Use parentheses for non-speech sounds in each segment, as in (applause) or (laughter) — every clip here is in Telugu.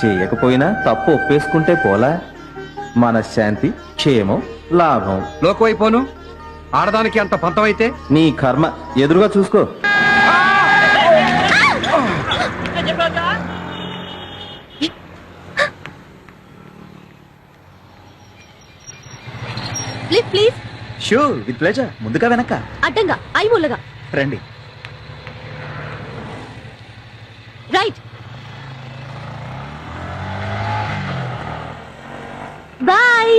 చేయకపోయినా తప్పు ఒప్పేసుకుంటే పోలా? మనశ్శాంతి క్షేమం లాభం. లోకువైపోను. ఆడదానికి అంత పంతమైతే? నీ కర్మ ఎదురుగా చూసుకో. ప్లీజ్ షూర్ విత్ ప్లెజర్ ముందుగా వెనక అడ్డంగా ఐ మూలగా రండి రైట్ బాయ్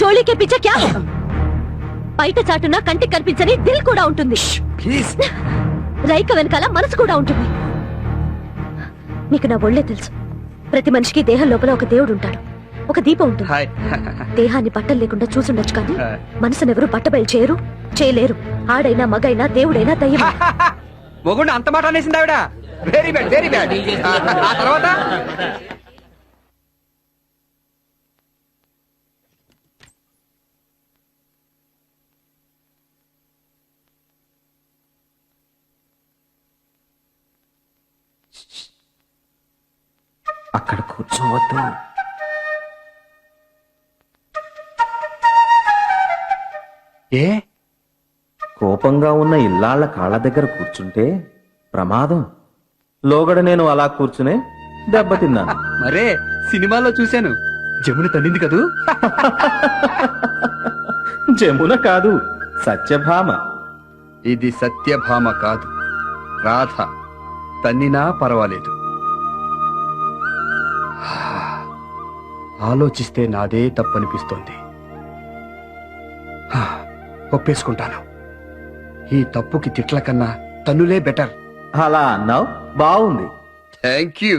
చోళీకే పిచ్చ క్యా? బయట చాటున కంటికి కనిపించని దిల్ కూడా ఉంటుంది. ప్లీజ్. రైక వెనకాల మనసు కూడా ఉంటుంది. నీకు నా ఒళ్ళే తెలుసు. ప్రతి మనిషికి దేహం లోపల ఒక దేవుడు ఉంటాడు. ఒక దీపం ఉంటుంది. దేహాన్ని బట్టలు లేకుండా చూసుండొచ్చు కానీ మనసునెవరు బట్టబయలు చేయరు చేయలేరు. ఆడైనా మగైనా దేవుడైనా దయ్యం మొగుడు అంత మాట అనేసింది ఆవిడ. వెరీ బ్యాడ్ వెరీ బ్యాడ్ ఆ తర్వాత? అక్కడ కూర్చోవద్దు. ఏ? కోపంగా ఉన్న ఇల్లాళ్ళ కాళ్ళ దగ్గర కూర్చుంటే ప్రమాదం. లోగడ నేను అలా కూర్చునే దెబ్బతిన్నాను మరే సినిమాలో చూశాను. జమున తల్లింది కదూ? జమున కాదు సత్యభామ. ఇది సత్యభామ కాదు. రాధ తన్నినా పర్వాలేదు. ఆలోచిస్తే నాదే తప్పనిపిస్తోంది. ఒప్పేసుకుంటాను. ఈ తప్పుకి తిట్ల కన్నా తన్నులే బెటర్. అలా అన్నావు? బాగుంది థ్యాంక్ యూ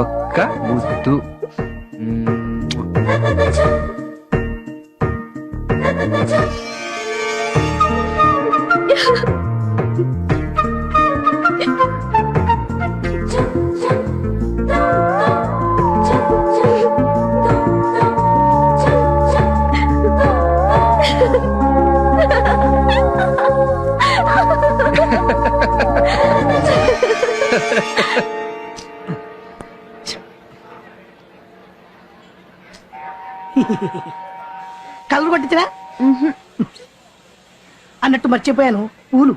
ఒక్క ముద్దు మ్మ్. కలర్ కొట్టించరా? అన్నట్టు మర్చిపోయాను. పూలు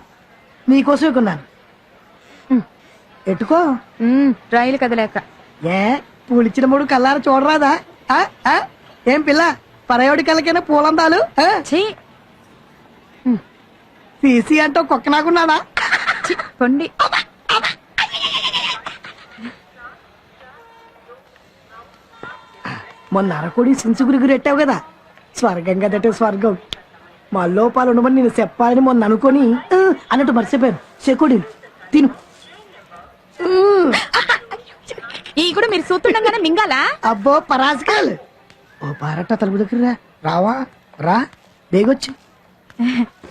నీకోసమే కొన్నాను. ఎట్టుకో? రైలు కదలేక. ఏ పూలు ఇచ్చిన మూడు కల్లార చూడరాదా? ఏం పిల్ల? పరయోడి కళ్ళకైనా పూలందాలు? తీసి అంటూ కుక్క నాకున్నాడా? పొండి. మొన్న అరకొడి సించుగురికి రెట్టావు కదా. స్వర్గం కదటే స్వర్గం. మా లోపాలు ఉండమని నేను చెప్పాలని మొన్న అనుకొని అన్నట్టు మర్చిపోయాను. చెకోడి తిను. ఈ కూడా మీరు చూస్తుండగానే మింగాలా? అబ్బో పరాజకాలు. ఓ పారట తలుపు దగ్గర రా. రావా? రా. బేగొచ్చు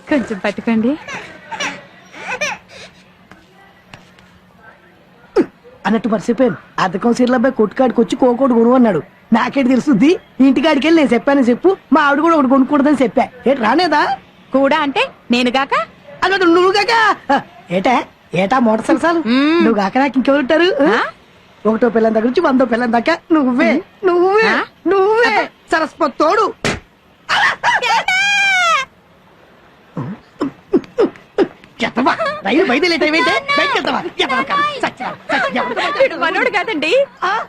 కొంచెం పట్టుకోండి. అన్నట్టు మర్చిపోయాను. అద్దకం సీర్ల అబ్బాయి కొట్టుకాడికి వచ్చి కోకోడు కొను అన్నాడు నాకేంటి తెలుస్తుంది? ఇంటికాడికి వెళ్ళి నేను చెప్పాను చెప్పు మా ఆవిడ కూడా ఒకటి కొనుక్കൂడదని చెప్పా. ఏంటి రానేదా? కూడా అంటే నేను గాక అలా నువ్వు కాక? ఏటా? ఏటా మోటార్ సరసాలు? మ్మ్. నువ్వు కాక నాకు ఇంకెవరుంటారు ఆ? ఒకటో పిల్లని దగ్గర నుంచి వందో పిల్లని దాకా. నువ్వే నువ్వే ఆ? నువ్వే. సరస్వతి తోడు. ఎత్తవా? రైలు బయటకు? వీడు మనోడు కాదండి.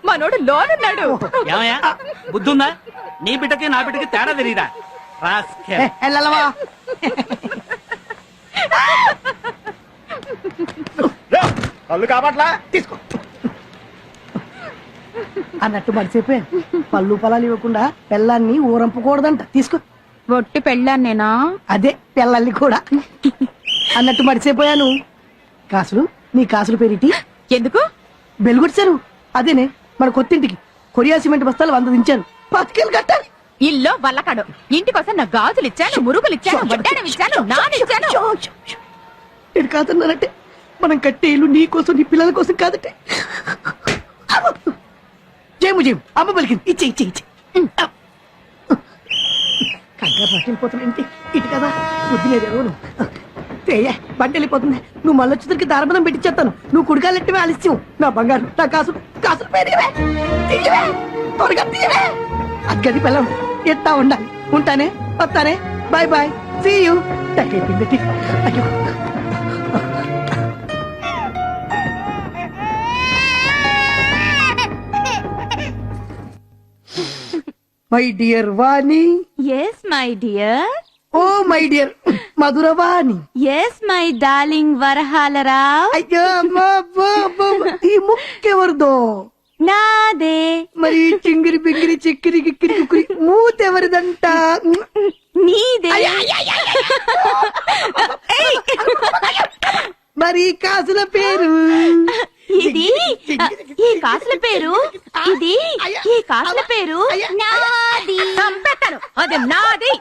మనోడు లోనున్నాడు. ఏమయ్యా? బుద్ధుందా? నీ బిడ్డకి నా బిడ్డకి తేడా తెలియదా కళ్ళు కాపాట్లా? తీసుకో. అన్నట్టు మర్చిపోయాను పళ్ళు పొలాలు ఇవ్వకుండా పెళ్ళాన్ని ఊరంపకూడదంట. తీసుకో. ఒట్టి పెళ్ళాను నేనా అదే పిల్లల్ని కూడా. అన్నట్టు మర్చిపోయాను. కాసులు నీ కాసులు పెరిటి? ఎందుకు? బెలుగొచ్చారు అదేనే మన కొత్తింటికి కొరియా సిమెంట్ బస్తాలు వంద దించాను. పతికేలు కట్టాలి ఇల్లు వల్లకాడు ఇంటికోసం నా గాజులు ఇచ్చాను మురుగులు ఇచ్చాను ఇచ్చాను నాన్న ఇచ్చాను. నేను కాదన్నానంటే మనం కట్టే ఇల్లు నీ కోసం నీ పిల్లల కోసం కాదంటే. జయము జయము అమ్మ పలికింది. ఇచ్చే ఇచ్చే ఇచ్చే. కంగారు పట్టిపోతున్నాంటి ఇటు కదా బుద్ధి బండి వెళ్ళిపోతుంది. నువ్వు మళ్ళీ వచ్చేసరికి దారబదం పెట్టించేస్తాను నువ్వు కుడికాలెట్టివే ఆలస్యం. నా బంగారు నా కాసు కాసులు పేరేవే తీయవే త్వరగా తీయవే. అక్కడి పిల్లం ఎత్తా ఉండాలి? ఉంటానే? వస్తానే? Bye bye. సీ యూ అయ్యో. (laughs) My dear Vani. Yes my dear oh my dear Madhuravani. Yes my darling Varahalarao అయ్యో అమ్మా, అబ్బా, అబ్బా, అబ్బా. ఈ ముక్కెవరిదో నాదే. మరి ఈ చింగిరి బింగిరి చిక్కిరి గిక్కిరి కుక్కిరి మూతెవరిదంట నీదే. మరి ఈ కాసుల పేరు? ఇది ఈ కాసుల పేరు? ఇది ఈ కాసుల పేరు? నాది. చంపేస్తాను. అది నాది.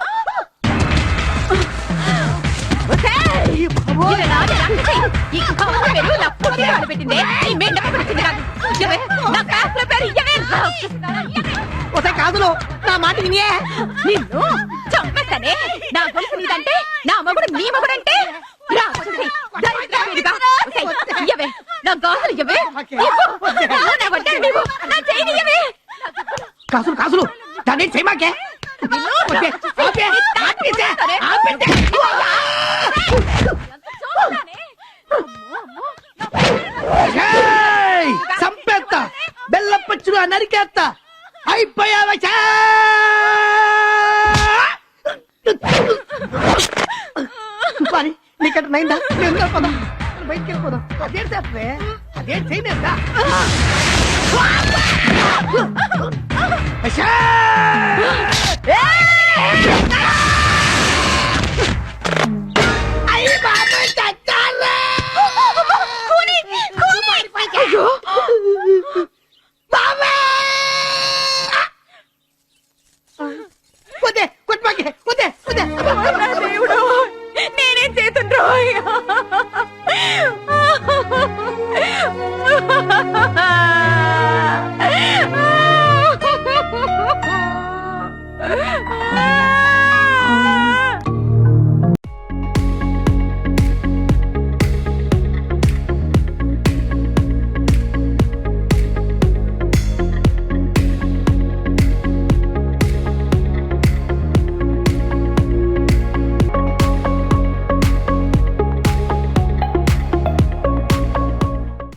ఒసే కాసులు నా మాట వినియే. నిన్ను చంపేస్తానే. నా గొలుసు నీదంటే నా మగుడు నీ మగుడంటే. కాసులు కాసులు దాన్ని చేయమాకే. నరికేస్తా. అయిపోయావా చా! మరి నీకంటే నైందా? నేను వెళ్ళిపోదాం బయటికి వెళ్ళిపోదాం అదేం చేస్తే అదేం చేయలేదా!